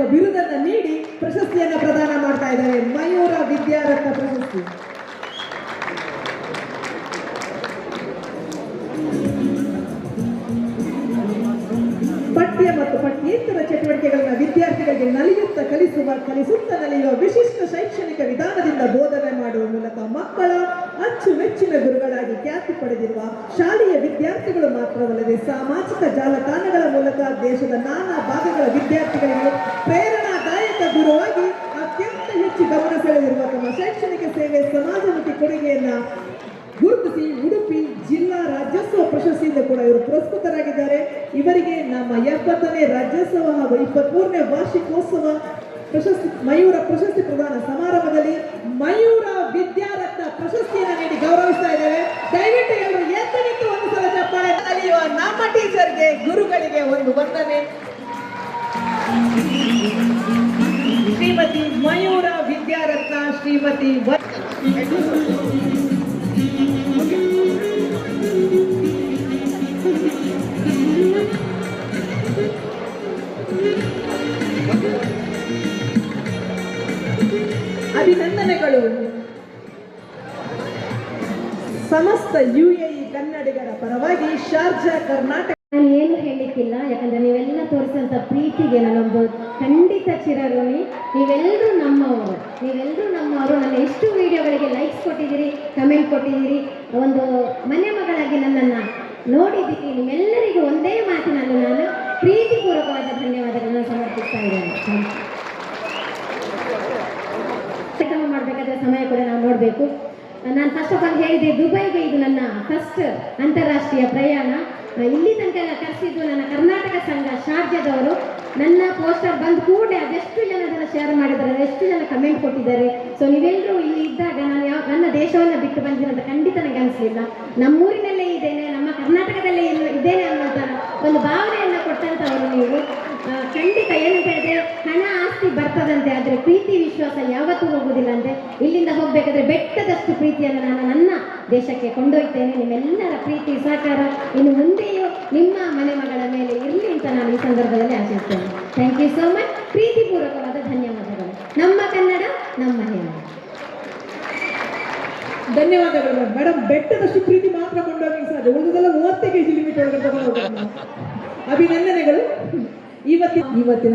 ಎಂಬ ಬಿರುದನ್ನು ನೀಡಿ ಪ್ರಶಸ್ತಿಯನ್ನು ಪ್ರದಾನ ಮಾಡ್ತಾ ಇದ್ದಾರೆ. ಮಯೂರ ವಿದ್ಯಾರತ್ನ ಪ್ರಶಸ್ತಿ. ಪಠ್ಯ ಮತ್ತು ಪಠ್ಯೇತರ ಚಟುವಟಿಕೆಗಳನ್ನ ವಿದ್ಯಾರ್ಥಿಗಳಿಗೆ ನಲಿಯುತ್ತ ಕಲಿಸುವ, ಕಲಿಸುತ್ತ ನಲಿಯುವ ವಿಶಿಷ್ಟ ಶೈಕ್ಷಣಿಕ ವಿಧಾನದಿಂದ ಬೋಧನೆ ಮಾಡುವ ಮೂಲಕ ಮಕ್ಕಳ ಅಚ್ಚುಮೆಚ್ಚಿನ ಗುರುಗಳಾಗಿ ಖ್ಯಾತಿ ಪಡೆದಿರುವ ಶಾಲೆಯ ವಿದ್ಯಾರ್ಥಿಗಳು ಮಾತ್ರವಲ್ಲದೆ ಸಾಮಾಜಿಕ ಜಾಲತಾಣಗಳ ದೇಶದ ನಾನಾ ಭಾಗಗಳ ವಿದ್ಯಾರ್ಥಿಗಳಿಗೆ ಪ್ರೇರಣಾದಾಯಕ ಗುರುವಾಗಿ ಅತ್ಯಂತ ಹೆಚ್ಚು ಗಮನ ಸೆಳೆದಿರುವ ತಮ್ಮ ಶೈಕ್ಷಣಿಕ ಸೇವೆ ಸಮಾಜಮುಖಿ ಕೊಡುಗೆಯನ್ನ ಗುರುತಿಸಿ ಉಡುಪಿ ಜಿಲ್ಲಾ ರಾಜ್ಯೋತ್ಸವ ಪ್ರಶಸ್ತಿಯಿಂದ ಕೂಡ ಇವರು ಪುರಸ್ಕೃತರಾಗಿದ್ದಾರೆ. ಇವರಿಗೆ ನಮ್ಮ ಎಪ್ಪತ್ತನೇ ರಾಜ್ಯೋತ್ಸವ ಹಾಗೂ ಇಪ್ಪತ್ಮೂರನೇ ವಾರ್ಷಿಕೋತ್ಸವ ಪ್ರಶಸ್ತಿ, ಮಯೂರ ಪ್ರಶಸ್ತಿ ಪ್ರದಾನ ಸಮಾರಂಭದಲ್ಲಿ ಮಯೂರ ವಿದ್ಯಾರತ್ನ ಪ್ರಶಸ್ತಿಯನ್ನು ನೀಡಿ ಗೌರವಿಸ್ತಾ ನಮ್ಮ ಟೀಚರ್ಗೆ ಗುರುಗಳಿಗೆ ಒಂದು ವಂದನೆ. ಶ್ರೀಮತಿ ಮಯೂರ ವಿದ್ಯಾರತ್ನ ಶ್ರೀಮತಿ ಅಭಿನಂದನೆಗಳು. ಸಮಸ್ತ ಯುಎಇ ಕನ್ನಡಿಗರ ಪರವಾಗಿ ಶಾರ್ಜಾ ಕರ್ನಾಟಕ. ನಾನು ಏನು ಹೇಳಲಿಕ್ಕಿಲ್ಲ ಯಾಕಂದ್ರೆ ನೀವೆಲ್ಲ ತೋರಿಸಿದಂಥ ಪ್ರೀತಿಗೆ ನಾನೊಂದು ಖಂಡಿತ ಚಿರಋಣಿ. ನೀವೆಲ್ಲರೂ ನಮ್ಮವರು ನೀವೆಲ್ಲರೂ ನಮ್ಮವರು. ನನ್ನ ಎಷ್ಟು ವಿಡಿಯೋಗಳಿಗೆ ಲೈಕ್ಸ್ ಕೊಟ್ಟಿದ್ದೀರಿ ಕಮೆಂಟ್ ಕೊಟ್ಟಿದ್ದೀರಿ, ಒಂದು ಮನೆ ಮಗಳಾಗಿ ನನ್ನನ್ನು ನೋಡಿದ್ದೀರಿ. ನಿಮ್ಮೆಲ್ಲರಿಗೂ ಒಂದೇ ಮಾತಿನಲ್ಲಿ ನಾನು ಪ್ರೀತಿಪೂರ್ವಕವಾದ ಧನ್ಯವಾದಗಳನ್ನು ಸಮರ್ಪಿಸ್ತಾ ಇದ್ದೇನೆ. ಕಾರ್ಯಕ್ರಮ ಸಮಯ ಕೂಡ ನಾವು ನೋಡಬೇಕು. ನಾನು ಫಸ್ಟ್ ಆಫ್ ಆಲ್ ಹೇಳಿದೆ, ದುಬೈಗೆ ಇದು ನನ್ನ ಫಸ್ಟ್ ಅಂತಾರಾಷ್ಟ್ರೀಯ ಪ್ರಯಾಣ. ಇಲ್ಲಿ ತನಕ ಕರೆಸಿದ್ದು ನನ್ನ ಕರ್ನಾಟಕ ಸಂಘ ಶಾರ್ಜಾದವರು. ನನ್ನ ಪೋಸ್ಟರ್ ಬಂದ ಕೂಡಲೇ ಅದೆಷ್ಟು ಜನ ಅದನ್ನು ಶೇರ್ ಮಾಡಿದ್ದಾರೆ ಅದೆಷ್ಟು ಜನ ಕಮೆಂಟ್ ಕೊಟ್ಟಿದ್ದಾರೆ. ಸೊ ನೀವೆಲ್ಲರೂ ಇಲ್ಲಿ ಇದ್ದಾಗ ನಾನು ಯಾವ, ನನ್ನ ದೇಶವನ್ನು ಬಿಟ್ಟು ಬಂದಿರೋದು ಖಂಡಿತ ನನಗೆ ಅನಿಸಲಿಲ್ಲ. ನಮ್ಮೂರಿನಲ್ಲೇ ಇದ್ದೇನೆ, ನಮ್ಮ ಕರ್ನಾಟಕದಲ್ಲೇ ಇದ್ದೇನೆ ಅನ್ನೋಂಥ ಬರ್ತದಂತೆ, ಆದರೆ ಪ್ರೀತಿ ವಿಶ್ವಾಸ ಯಾವತ್ತೂ ಹೋಗುವುದಿಲ್ಲ ಅಂದರೆ ಇಲ್ಲಿಂದ ಹೋಗಬೇಕಾದ್ರೆ ಬೆಟ್ಟದಷ್ಟು ಪ್ರೀತಿಯನ್ನು ನಾನು ನನ್ನ ದೇಶಕ್ಕೆ ಕೊಂಡೊಯ್ತೇನೆ. ನಿಮ್ಮೆಲ್ಲರ ಪ್ರೀತಿ ಸಹಕಾರ ಇನ್ನು ಮುಂದೆಯೂ ನಿಮ್ಮ ಮನೆ ಮಗಳ ಮೇಲೆ ಇರಲಿ ಅಂತ ನಾನು ಈ ಸಂದರ್ಭದಲ್ಲಿ ಆಶಿಸ್ತೇನೆ. ಥ್ಯಾಂಕ್ ಯು ಸೋ ಮಚ್ ಪ್ರೀತಿಪೂರ್ವಕವಾದ ಧನ್ಯವಾದಗಳು. ನಮ್ಮ ಕನ್ನಡ, ನಮ್ಮ ಹೆಮ್ಮೆ. ಧನ್ಯವಾದಗಳು ಮೇಡಮ್ ಬೆಟ್ಟದಷ್ಟು ಪ್ರೀತಿ ಮಾತ್ರ ಕೊಂಡೋಗಿ ಸಾಧ್ಯ. ಉಳಿದೆಲ್ಲ ಮೂವತ್ತೇ ಕೆಜಿ ಲಿಮಿಟ್ ಅಭಿನಂದನೆಗಳು. ಇವತ್ತಿನ ಇವತ್ತಿನ